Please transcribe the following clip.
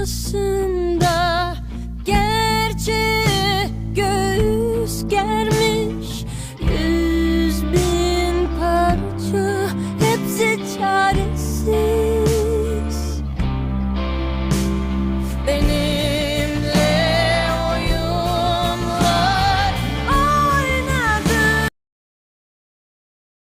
arkasında Gerçeğe göğüs germiş. Yüz bin parça hepsi çare.